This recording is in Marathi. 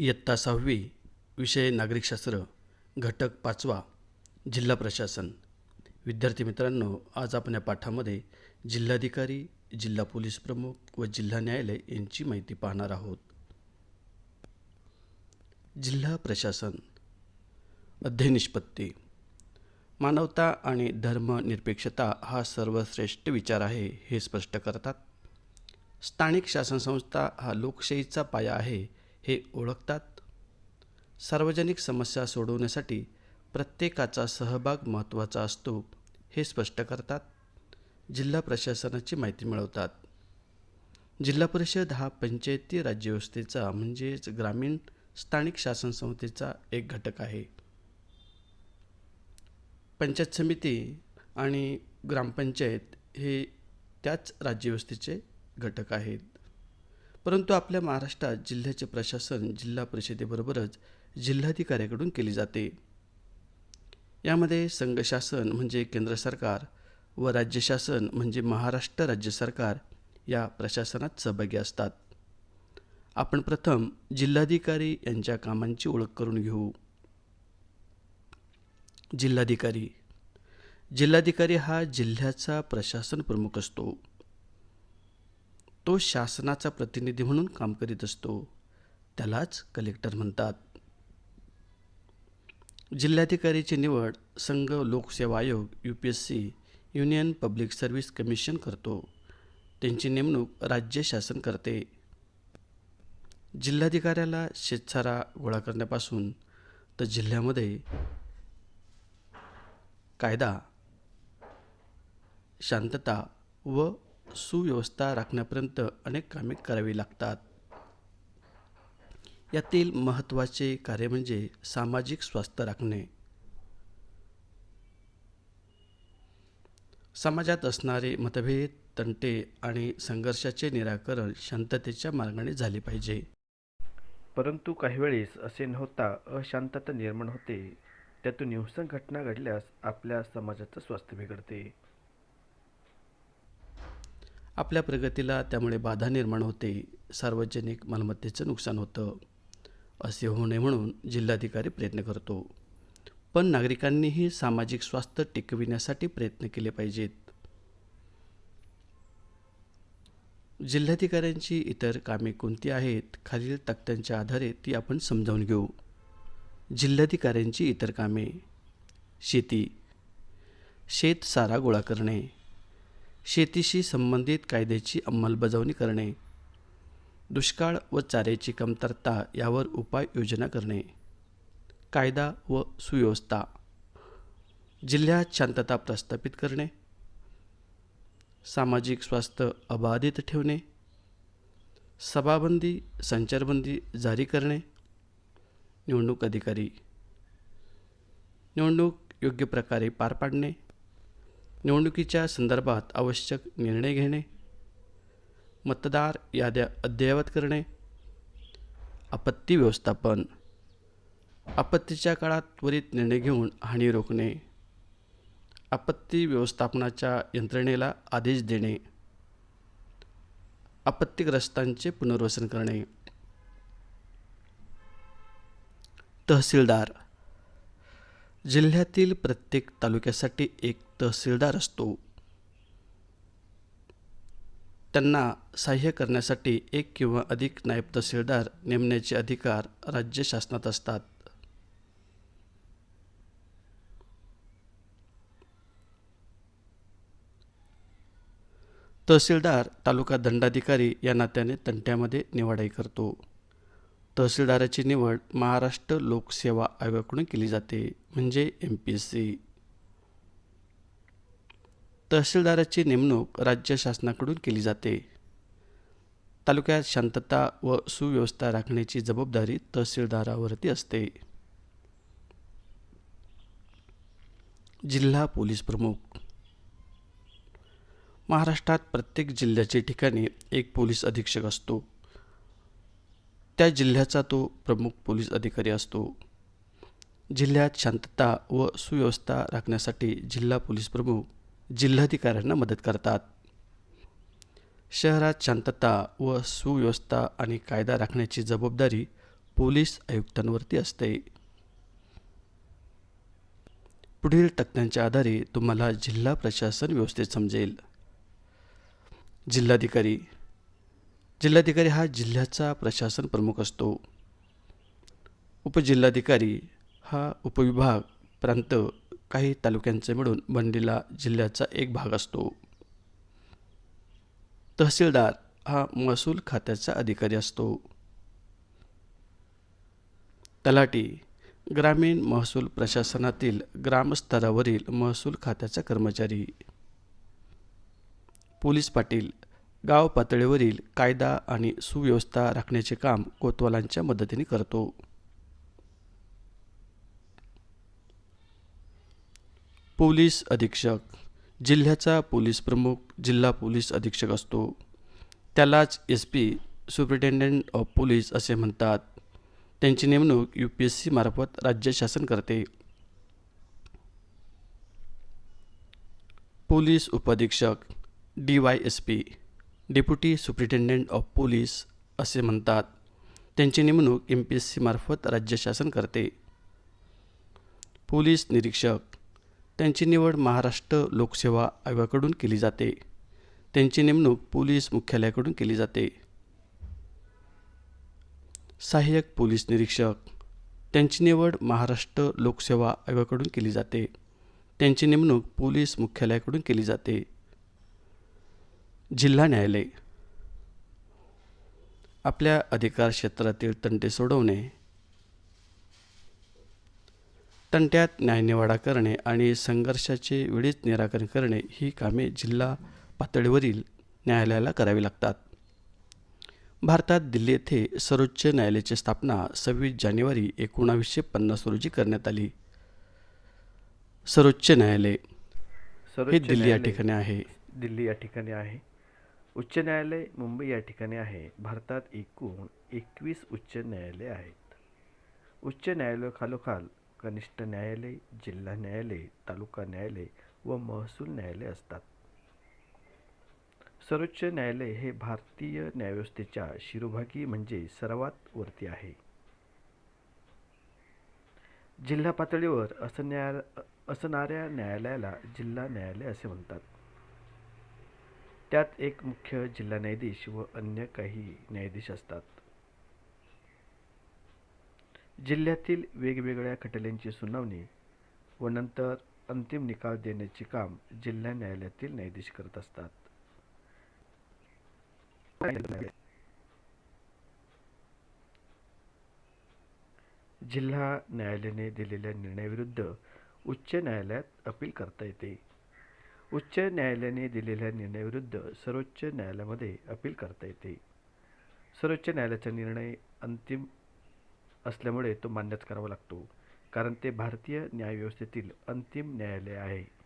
इयत्ता सहावी विषय नागरिकशास्त्र घटक पाचवा जिल्हा प्रशासन. विद्यार्थी मित्रांनो आज आपण या पाठामध्ये जिल्हाधिकारी जिल्हा पोलीस प्रमुख व जिल्हा न्यायालय यांची माहिती पाहणार आहोत. जिल्हा प्रशासन. अध्ययनिष्पत्ती मानवता आणि धर्मनिरपेक्षता हा सर्वश्रेष्ठ विचार आहे हे स्पष्ट करतात. स्थानिक शासनसंस्था हा लोकशाहीचा पाया आहे हे ओळखतात? सार्वजनिक समस्या सोडवण्यासाठी प्रत्येकाचा सहभाग महत्त्वाचा असतो हे स्पष्ट करतात. जिल्हा प्रशासनाची माहिती मिळवतात. जिल्हा परिषद हा पंचायती राज्यव्यवस्थेचा म्हणजेच ग्रामीण स्थानिक शासन संस्थेचा एक घटक आहे. पंचायत समिती आणि ग्रामपंचायत हे त्याच राज्यव्यवस्थेचे घटक आहेत. परंतु आपल्या महाराष्ट्रात जिल्ह्याचे प्रशासन जिल्हा परिषदेबरोबरच जिल्हाधिकाऱ्याकडून केले जाते. यामध्ये संघ शासन म्हणजे केंद्र सरकार व राज्य शासन म्हणजे महाराष्ट्र राज्य सरकार या प्रशासनात सहभागी असतात. आपण प्रथम जिल्हाधिकारी यांच्या कामांची ओळख करून घेऊ. जिल्हाधिकारी. जिल्हाधिकारी हा जिल्ह्याचा प्रशासन प्रमुख असतो. तो शासनाचा प्रतिनिधी म्हणून काम करीत असतो. त्यालाच कलेक्टर म्हणतात. जिल्हाधिकारीची निवड संघ लोकसेवा आयोग U P S C union public service commission करतो. त्यांची नेमणूक राज्य शासन करते. जिल्हाधिकाऱ्याला शेतसारा गोळा करण्यापासून तर जिल्ह्यामध्ये कायदा शांतता व सुव्यवस्था राखण्यापर्यंत अनेक कामे करावी लागतात. यातील महत्त्वाचे कार्य म्हणजे सामाजिक स्वास्थ्य राखणे. समाजात असणारे मतभेद तंटे आणि संघर्षाचे निराकरण शांततेच्या मार्गाने झाले पाहिजे. परंतु काही वेळेस असे न होता अशांतता निर्माण होते. त्यातून हिंसक घटना घडल्यास आपल्या समाजाचं स्वास्थ्य बिघडते. आपल्या प्रगतीला त्यामुळे बाधा निर्माण होते सार्वजनिक मालमत्तेचं नुकसान होतं असे होऊ नये म्हणून जिल्हाधिकारी प्रयत्न करतो. पण नागरिकांनीही सामाजिक स्वास्थ्य टिकविण्यासाठी प्रयत्न केले पाहिजेत. जिल्हाधिकाऱ्यांची इतर कामे कोणती आहेत खालील तक्त्यांच्या आधारे ती आपण समजावून घेऊ. जिल्हाधिकाऱ्यांची इतर कामे. शेती. शेत सारा गोळा करणे. शेतीशी संबंधित कायद्याची अंमलबजावणी करणे. दुष्काळ व चाऱ्याची कमतरता यावर उपाययोजना करणे. कायदा व सुव्यवस्था. जिल्ह्यात शांतता प्रस्थापित करणे. सामाजिक स्वास्थ्य अबाधित ठेवणे. सभाबंदी संचारबंदी जारी करणे. निवडणूक अधिकारी. निवडणूक योग्य प्रकारे पार पाडणे. निवडणुकीच्या संदर्भात आवश्यक निर्णय घेणे मतदार याद्या अद्ययावत करणे आपत्ती व्यवस्थापन आपत्तीच्या काळात त्वरित निर्णय घेऊन हानी रोखणे आपत्ती व्यवस्थापनाच्या यंत्रणेला आदेश देणे आपत्तीग्रस्तांचे पुनर्वसन करणे. तहसीलदार जिल्ह्यातील प्रत्येक तालुक्यासाठी एक तहसीलदार असतो. त्यांना सहाय्य करण्यासाठी एक किंवा अधिक नायब तहसीलदार नेमण्याचे अधिकार राज्य शासनात असतात. तहसीलदार तालुका दंडाधिकारी या नात्याने तंट्यामध्ये निवाडाई करतो. तहसीलदाराची निवड महाराष्ट्र लोकसेवा आयोगाकडून केली जाते म्हणजे एम पी एस सी तहसीलदाराची नेमणूक राज्य शासनाकडून केली जाते. तालुक्यात शांतता व सुव्यवस्था राखण्याची जबाबदारी तहसीलदारावरती असते. जिल्हा पोलीस प्रमुख. महाराष्ट्रात प्रत्येक जिल्ह्याच्या ठिकाणी एक पोलीस अधीक्षक असतो. त्या जिल्ह्याचा तो प्रमुख पोलीस अधिकारी असतो. जिल्ह्यात शांतता व सुव्यवस्था राखण्यासाठी जिल्हा पोलीस प्रमुख जिल्हाधिकाऱ्यांना मदत करतात. शहरात शांतता व सुव्यवस्था आणि कायदा राखण्याची जबाबदारी पोलीस आयुक्तांवरती असते. पुढील तक्त्यांच्या आधारे तुम्हाला जिल्हा प्रशासन व्यवस्थेत समजेल. जिल्हाधिकारी जिल्हाधिकारी हा जिल्ह्याचा प्रशासन प्रमुख असतो. उपजिल्हाधिकारी हा उपविभाग प्रांत काही तालुक्यांचे मिळून बनलेला जिल्ह्याचा एक भाग असतो. तहसीलदार हा महसूल खात्याचा अधिकारी असतो. तलाटी ग्रामीण महसूल प्रशासनातील ग्रामस्तरावरील महसूल खात्याचा कर्मचारी. पोलीस पाटील गाव पातळीवरील कायदा आणि सुव्यवस्था राखण्याचे काम कोतवालांच्या मदतीने करतो. पोलीस अधीक्षक. जिल्ह्याचा पोलीस प्रमुख जिल्हा पोलीस अधीक्षक असतो. त्यालाच S P superintendent of police असे म्हणतात. त्यांची नेमणूक यू पी एस सी मार्फत राज्य शासन करते. पोलीस उपअधीक्षक D Y S P. Deputy superintendent of police असे म्हणतात. त्यांची नेमणूक एम पी एस सीमार्फत राज्य शासन करते. पोलीस निरीक्षक. त्यांची निवड महाराष्ट्र लोकसेवा आयोगाकडून केली जाते. त्यांची नेमणूक पोलीस मुख्यालयाकडून केली जाते. सहाय्यक पोलीस निरीक्षक. त्यांची निवड महाराष्ट्र लोकसेवा आयोगाकडून केली जाते. त्यांची नेमणूक पोलीस मुख्यालयाकडून केली जाते. जिल्हा न्यायालय. आपल्या अधिकार क्षेत्रातील तंटे सोडवणे. तंट्यात न्यायनिवाडा करणे आणि संघर्षाचे वेळीच निराकरण करणे ही कामे जिल्हा पातळीवरील न्यायालयाला करावी लागतात. भारतात दिल्ली येथे सर्वोच्च न्यायालयाची स्थापना सव्वीस जानेवारी एकोणावीसशे पन्नास रोजी करण्यात आली. सर्वोच्च न्यायालय हे दिल्ली या ठिकाणी आहे. दिल्ली या ठिकाणी आहे. उच्च न्यायालय मुंबई या ठिकाणी आहे. भारतात एकूण एकवीस उच्च न्यायालय आहेत. उच्च न्यायालय खालोखाल कनिष्ठ न्यायालय जिल्हा न्यायालय तालुका न्यायालय व महसूल न्यायालय असतात. सर्वोच्च न्यायालय हे भारतीय न्यायव्यवस्थेच्या शिरोभागी म्हणजे सर्वात वरती आहे. जिल्हा पातळीवर असण्या असणाऱ्या न्यायालयाला जिल्हा न्यायालय असे म्हणतात. त्यात एक मुख्य जिल्हा न्यायाधीश व अन्य काही न्यायाधीश असतात. जिल्ह्यातील वेगवेगळ्या खटल्यांची सुनावणी व नंतर अंतिम निकाल देण्याचे काम जिल्हा न्यायालयातील न्यायाधीश करत असतात. जिल्हा न्यायालयाने दिलेल्या निर्णयाविरुद्ध उच्च न्यायालयात अपील करता येते. उच्च न्यायालयाने दिलेल्या निर्णयाविरुद्ध सर्वोच्च न्यायालयामध्ये अपील करता येते. सर्वोच्च न्यायालयाचा निर्णय अंतिम असल्यामुळे तो मान्यच करावा लागतो कारण ते भारतीय न्यायव्यवस्थेतील अंतिम न्यायालय आहे.